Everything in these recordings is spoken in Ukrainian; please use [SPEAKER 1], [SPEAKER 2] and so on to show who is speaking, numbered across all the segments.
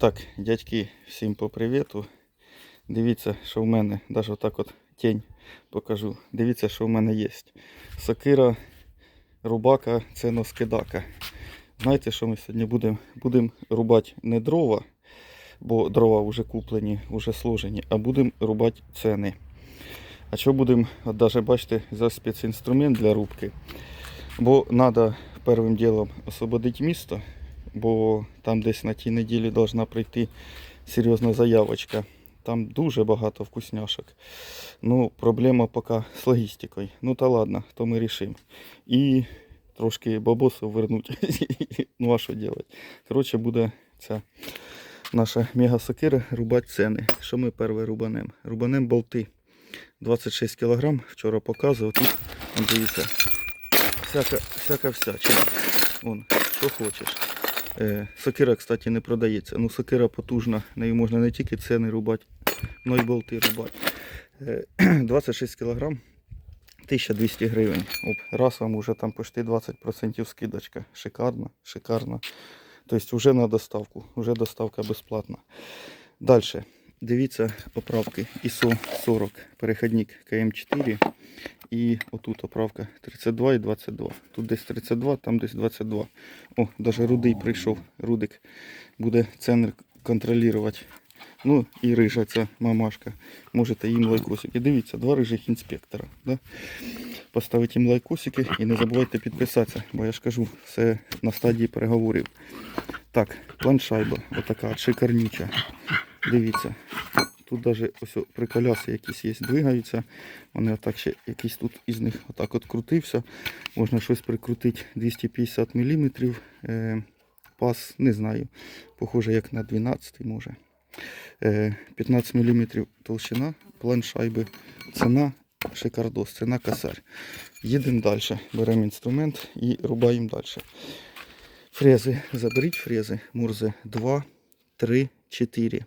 [SPEAKER 1] Так, дядьки, всім по привіту. Дивіться, що в мене, навіть отак от тінь покажу. Дивіться, що в мене є. Сокира, рубака, це носкидака. Знаєте, що ми сьогодні будемо? Будемо рубати не дрова, бо дрова вже куплені, вже сложені, а будемо рубати ціни. А що будемо, навіть бачите, за спецінструмент для рубки. Бо треба першим ділом освободити місто, бо там десь на тій неділі должна прийти серйозна заявочка. Там дуже багато вкусняшок. Ну, проблема поки з логістикою. Ну та ладно, то ми рішимо. І трошки бабосів вернуть. ну а що робити? Коротше, буде ця наша мега-сокира рубати ціни. Що ми перше рубанем? Рубанем болти. 26 кг. Вчора показував. Тут, дивіться, всяка, всяка всячина. Вон, що хочеш. Е, сокира, кстати, не продається. Ну, сокира потужна, нею можна не тільки ціни рубати, але й болти рубати. Е, 26 кг, 1200 гривень. Оп, раз вам уже там почти 20% скидочка. Шикарно, шикарно. Тобто вже на доставку, вже доставка безплатна. Далі. Дивіться оправки ISO 40, перехідник КМ4 і отут оправка 32 і 22. Тут десь 32, там десь 22. О, навіть рудий прийшов. Рудик буде ценр контролювати. Ну і рижа ця мамашка. Можете їм лайкосики. Дивіться, два рижих інспектора. Да? Поставити їм лайкосики і не забувайте підписатися, бо я ж кажу, все на стадії переговорів. Так, планшайба, отака шикарнюча. Дивіться. Тут навіть ось приколяси якісь є, двигаються. Вони отак ще якийсь тут із них отак от крутився. Можна щось прикрутити 250 мм. Е, пас, не знаю. Похоже, як на 12 може. Е, 15 мм толщина, план шайби. Ціна шикардос, ціна косарь. Їдемо далі. Беремо інструмент і рубаємо далі. Фрези. Заберіть фрези. Мурзе 2, 3, 4.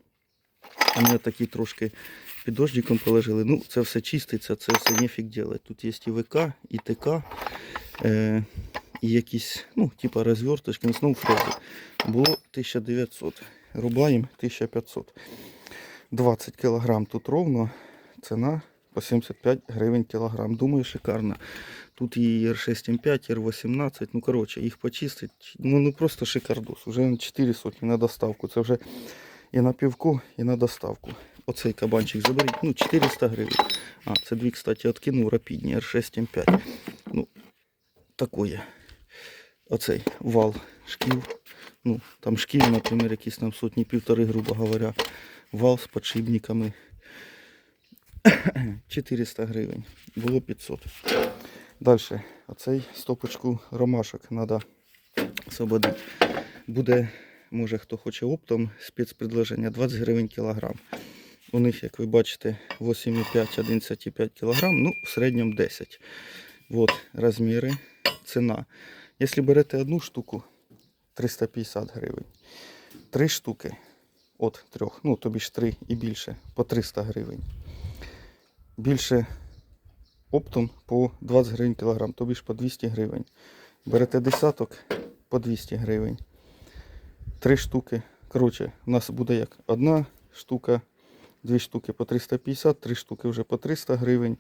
[SPEAKER 1] Вони такі трошки під дождиком полежали. Ну, це все чиститься, це все нефік делать. Тут є і ВК, і ТК, е, і якісь, ну, типа розверточки, ну, знову фрези. Було 1900. Рубаємо 1500. 20 кг тут ровно. Ціна по 75 гривень кілограм. Думаю, шикарно. Тут і R6M5, R18, ну коротше, їх почистить. Ну, ну просто шикардос. Уже 4 сотні на доставку. Це вже і на півку, і на доставку. Оцей кабанчик заберіть. Ну, 400 гривень. А, це дві, кстати, откинув рапідні R6M5. Ну, такое. Оцей вал шків. Ну, там шків, наприклад, якісь там сотні півтори, грубо говоря. Вал з подшипниками. 400 гривень. Було 500. Далі. Оцей стопочку ромашок треба освободити. Буде може хто хоче оптом, спецпредложення 20 гривень кілограм. У них, як ви бачите, 8,5-11,5 кілограм, ну, в середньому 10. Вот розміри, ціна. Якщо берете одну штуку, 350 гривень. Три штуки от трьох, ну тобі ж три і більше, по 300 гривень. Більше оптом по 20 гривень кілограм, тобі ж по 200 гривень. Берете десяток по 200 гривень три штуки. Коротше, у нас буде як одна штука, дві штуки по 350, три штуки вже по 300 гривень.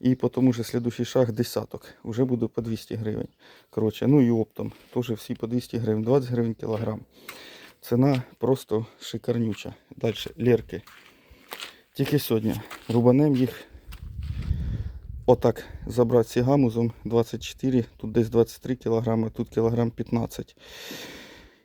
[SPEAKER 1] І по тому же слідущий шаг десяток. Вже буде по 200 гривень. Коротше, ну і оптом. Теж всі по 200 гривень, 20 гривень кілограм. Ціна просто шикарнюча. Далі лерки. Тільки сьогодні рубанем їх. Отак забрати гамузом 24, тут десь 23 кг, тут кілограм 15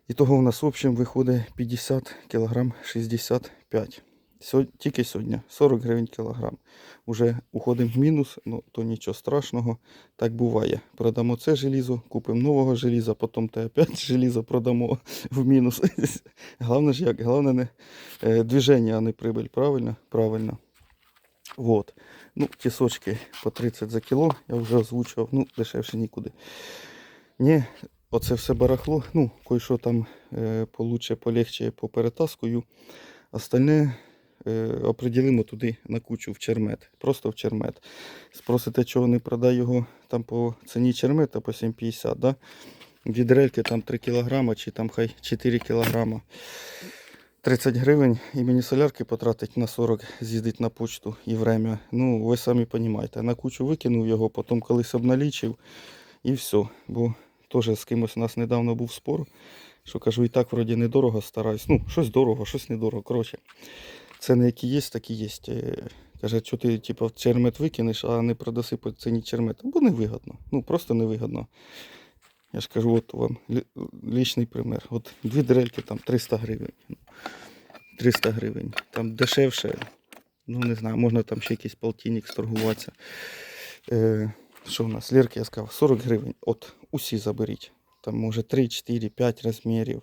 [SPEAKER 1] і того у нас в общем виходить 50 кг 65. Сьогодні, тільки сьогодні 40 гривень кілограм. Уже уходимо в мінус, ну то нічого страшного. Так буває. Продамо це желізо, купимо нового желіза, потім те опять желізо продамо в мінус. Головне ж як? Головне не е, движення, а не прибиль. Правильно? Правильно. Вот. Ну, тісочки по 30 за кіло, я вже озвучував, ну, дешевше нікуди. Ні, Оце все барахло, ну, кое-що там е, получше, полегче поперетаскую. Остальне е, оприділимо туди на кучу в чермет. Просто в чермет. Спросите, чого не продай його там по ціні чермета по 7,50. Да? Відрельки там 3 кг чи там хай 4 кг. 30 гривень і мені солярки потратить на 40, з'їздить на почту і время. Ну, ви самі розумієте. На кучу викинув його, потім колись обналічив і все. Бо теж з кимось у нас недавно був спор, що кажу, і так вроді недорого стараюсь. Ну, щось дорого, щось недорого. Коротше, ціни які є, такі є. Е, Каже, що ти типу, чермет викинеш, а не продаси по ціні чермет. Бо невигодно. Ну, просто невигодно. Я ж кажу, от вам лічний пример. От дві дрельки там 300 гривень. 300 гривень. Там дешевше, ну не знаю, можна там ще якийсь полтинник сторгуватися. Е, що в нас? Лірки, я сказав, 40 гривень. От усі заберіть. Там може 3, 4, 5 розмірів.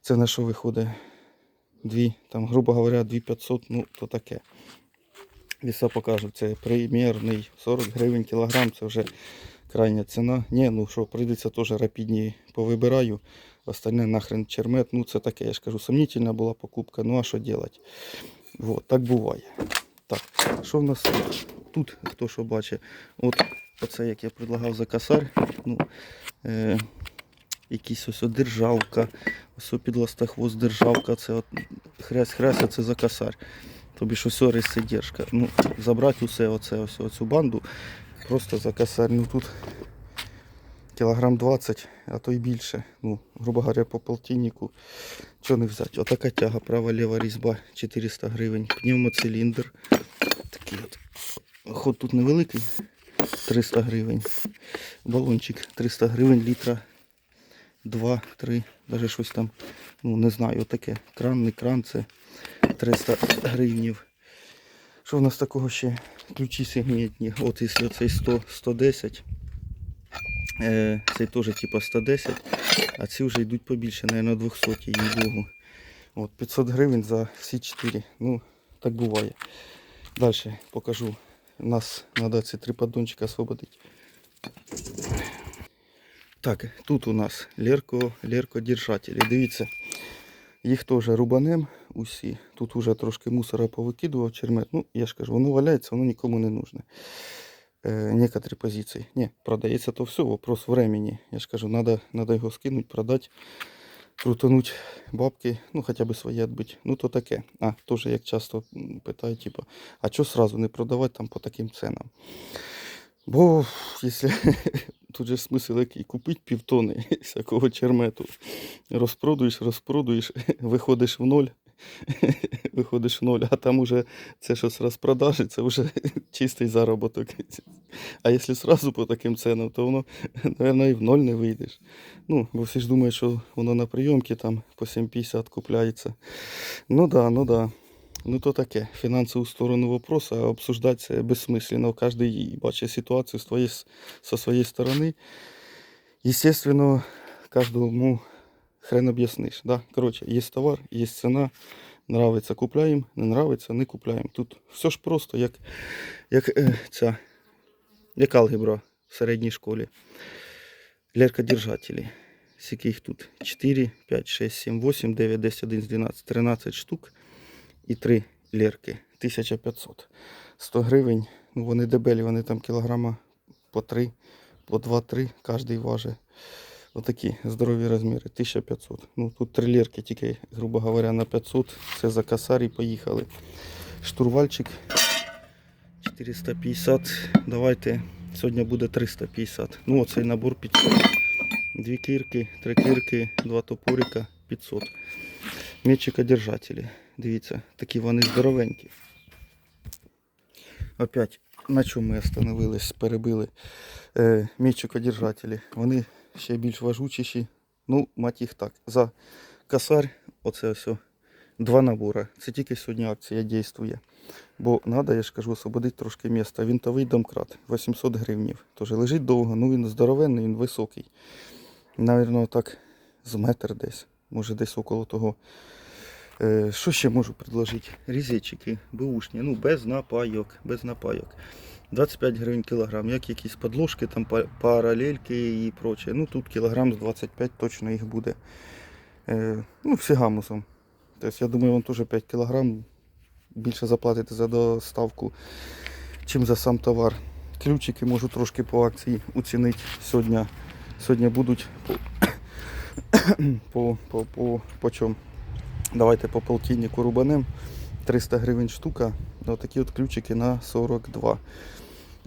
[SPEAKER 1] Це на що виходить? Дві, там, грубо говоря, 2500, ну то таке. Віса покажу, це примірний 40 гривень кілограм, це вже крайня ціна. Ні, ну що, прийдеться теж рапідні повибираю. Остальне нахрен чермет. Ну це таке, я ж кажу, сомнительна була покупка. Ну а що робити? Так буває. Так, що в нас? Тут хто що бачить. От оце як я предлагав за косарь. Ну, е, якісь ось державка, ось от під державка, це от хрясь хрясь, а це за косарь. Тобі ж ось рисидержка. Ну, забрати усе оце, ось оцю банду просто за косарь. Ну тут кілограм 20, а то й більше. Ну, грубо говоря, по полтиннику. Чого не взяти? Отака тяга, права-ліва різьба 400 гривень. Пневмоциліндр. Такий от. Ход тут невеликий. 300 гривень. Балончик 300 гривень, літра 2, 3, навіть щось там, ну не знаю, таке. Кран, не кран, це 300 гривнів. Що в нас такого ще? Ключі сегментні. От якщо цей 100, 110, е, цей теж типа 110, а ці вже йдуть побільше, навіть 200 їй богу. От 500 гривень за всі 4. Ну, так буває. Далі покажу. Нас треба ці три поддончика освободити. Так, тут у нас лерко, леркодержателі. Дивіться, їх теж рубанем усі. Тут уже трошки мусора повикидував чермет. Ну, я ж кажу, воно валяється, воно нікому не нужне. Е, некоторі позиції. Ні, продається то все, вопрос времени. Я ж кажу, надо його скинути, продати, крутануть бабки, ну хоча б своє відбити. Ну то таке. А, теж як часто питають, типу, а що сразу не продавати там по таким ценам? Бо якщо тут же смисл який купити півтони всякого чермету, розпродуєш, розпродуєш, виходиш в ноль, виходиш в ноль, а там уже це що з розпродажі, це вже чистий заробіток. А якщо сразу по таким ценам, то воно, мабуть, і в ноль не вийдеш. Ну, бо всі ж думають, що воно на прийомки там по 7,50 купляється. Ну да, ну да. Ну то таке, фінансову сторону вопроса обсуждати це безсмисленно. Кожен бачить ситуацію з твоєї, со своєї сторони. Естественно, кожному хрен об'ясниш. Да? Коротше, є товар, є ціна, нравиться, купляємо, не нравиться, не купляємо. Тут все ж просто, як, як е, ця, як алгебра в середній школі. Леркодержателі. Скільки їх тут? 4, 5, 6, 7, 8, 9, 10, 11, 12, 13 штук і 3 лірки. 1500. 100 гривень. Ну, вони дебелі, вони там кілограма по 3, по 2-3, кожний важить. Отакі здорові розміри. 1500. Ну, тут 3 лірки тільки, грубо говоря, на 500. Це за косарі поїхали. Штурвальчик 450. Давайте. Сьогодні буде 350. Ну, оцей набор 500. Дві кірки, три кірки, два топорика 500. М'ячикодержателі. Дивіться, такі вони здоровенькі. Опять, на чому ми остановились, перебили е, м'ячикодержателі. Вони ще більш важучіші. Ну, мать їх так. За косарь, оце ось. Два набори. Це тільки сьогодні акція дійствує. Бо треба, я ж кажу, освободити трошки міста. Вінтовий домкрат 800 гривнів. Тож лежить довго, ну він здоровенний, він високий. Навірно, так з метр десь. Може десь около того. Е, що ще можу предложити? Різечики, бушні, ну без напайок, без напайок. 25 гривень кілограм, як якісь подложки, там паралельки і проче. Ну тут кілограм з 25 точно їх буде. Е, ну, всі гамусом. Тобто, я думаю, вам теж 5 кілограм більше заплатити за доставку, чим за сам товар. Ключики можу трошки по акції оцінити сьогодні. Сьогодні будуть по, по, по, по, по чому? Давайте по полтиннику рубанем. 300 гривень штука. Отакі от ключики на 42.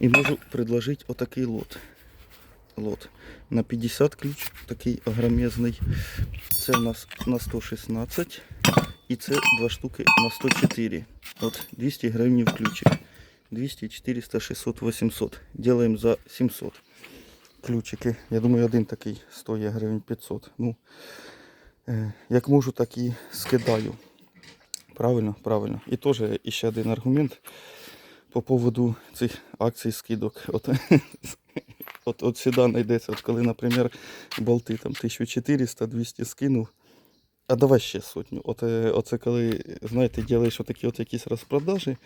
[SPEAKER 1] І можу предложити отакий лот. Лот. На 50 ключ, такий огромезний. Це у нас на 116. І це два штуки на 104. От 200 гривень ключик. 200, 400, 600, 800. Делаем за 700 ключики. Я думаю, один такий стоїть гривень 500. Ну, е, як можу, так і скидаю. Правильно, правильно. І теж ще один аргумент по поводу цих акцій скидок. От, от, от сюди знайдеться, от коли, наприклад, болти там 1400-200 скинув, а давай ще сотню. От, е, оце коли, знаєте, ділаєш отакі от якісь розпродажі.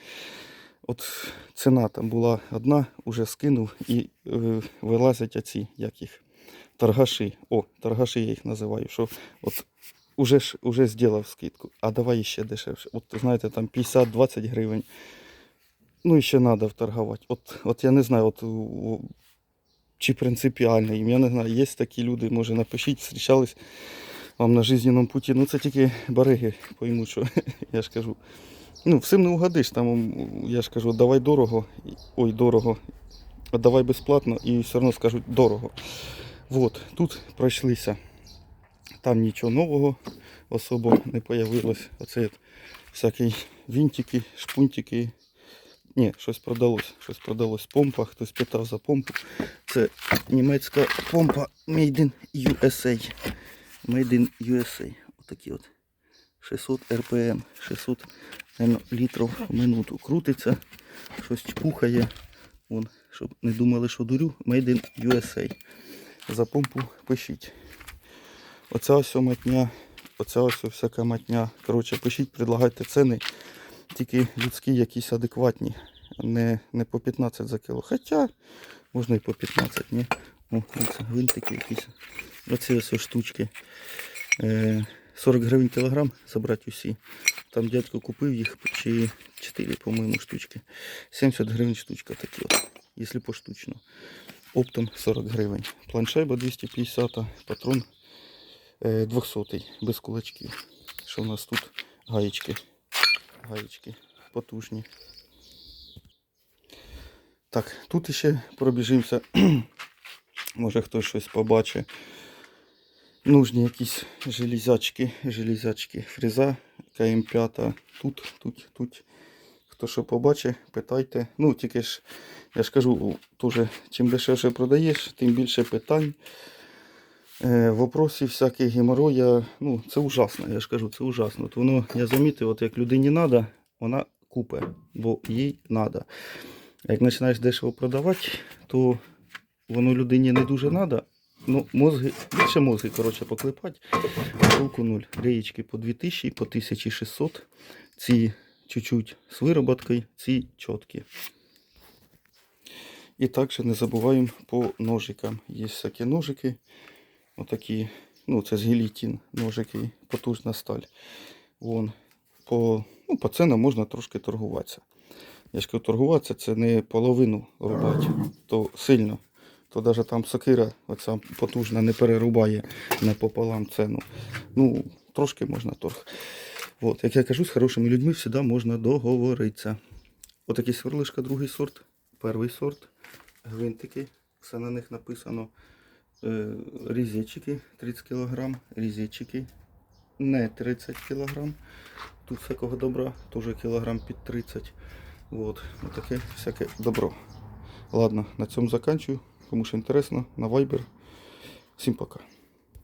[SPEAKER 1] От ціна там була одна, уже скинув і е, вилазять оці, як їх, торгаші. О, торгаші я їх називаю. Що от уже ж уже зробив скидку, а давай ще дешевше. От знаєте, там 50-20 гривень. Ну і ще треба вторгувати. От, от я не знаю, от, чи принципіально їм. Я не знаю, є такі люди, може напишіть, зустрічались вам на жизненному путі. Ну це тільки бариги поймуть, що я ж кажу. Ну, всім не угодиш. Там, я ж кажу, давай дорого, ой, дорого, а давай безплатно і все одно скажуть дорого. Вот, тут пройшлися. Там нічого нового особо не появилось. Оце от всякі вінтики, шпунтики. Ні, щось продалось. Щось продалось помпа. Хтось питав за помпу. Це німецька помпа Made in USA. Made in USA. Отакі от. 600 RPM, 600 наверно, літрів в минуту. Крутиться, щось чпухає. Вон, щоб не думали, що дурю. Made in USA. За помпу пишіть. Оця ось матня, оця ось всяка матня. Коротше, пишіть, предлагайте ціни. Тільки людські якісь адекватні. Не, не по 15 за кіло. Хоча можна і по 15, ні? О, оце гвинтики якісь. Оці ось штучки. Е, 40 гривень кілограм забрати усі. Там дядько купив їх чи 4, по-моєму, штучки. 70 гривень штучка такі от, якщо поштучно. Оптом 40 гривень. Планшейба 250, патрон е, 200 без кулачків. Що у нас тут? Гаєчки. Гаєчки потужні. Так, тут ще пробіжимося. Може хтось щось побачить. Нужні якісь железячки, железячки, фреза, КМ5. Тут, тут, тут. Хто що побачить, питайте. Ну, тільки ж, я ж кажу, теж, чим дешевше продаєш, тим більше питань. Е, вопросів всяких геморроя, ну, це ужасно, я ж кажу, це ужасно. От воно, я замітив, от як людині треба, вона купе, бо їй треба. Як починаєш дешево продавати, то воно людині не дуже треба. Ну, мозги, більше мозги, коротше, поклепати. А толку нуль. Реєчки по 2000, і по 1600. Ці чуть-чуть з вироботкою, ці чіткі. І також не забуваємо по ножикам. Є всякі ножики. Отакі, ну це з гелітін ножики, потужна сталь. Вон, по, ну, по ценам можна трошки торгуватися. Я ж кажу, торгуватися це не половину рубати, то сильно. То навіть там сокира оця потужна не перерубає напополам ціну. Ну, трошки можна торг. От, як я кажу, з хорошими людьми завжди можна договоритися. Отакі сверлишка, другий сорт, перший сорт, гвинтики, все на них написано. Е, різечики 30 кг, різечики не 30 кг. Тут всякого добра, теж кілограм під 30 Вот, таке всяке добро. Ладно, на цьому заканчую. Кому що інтересно, на Viber. Всім пока.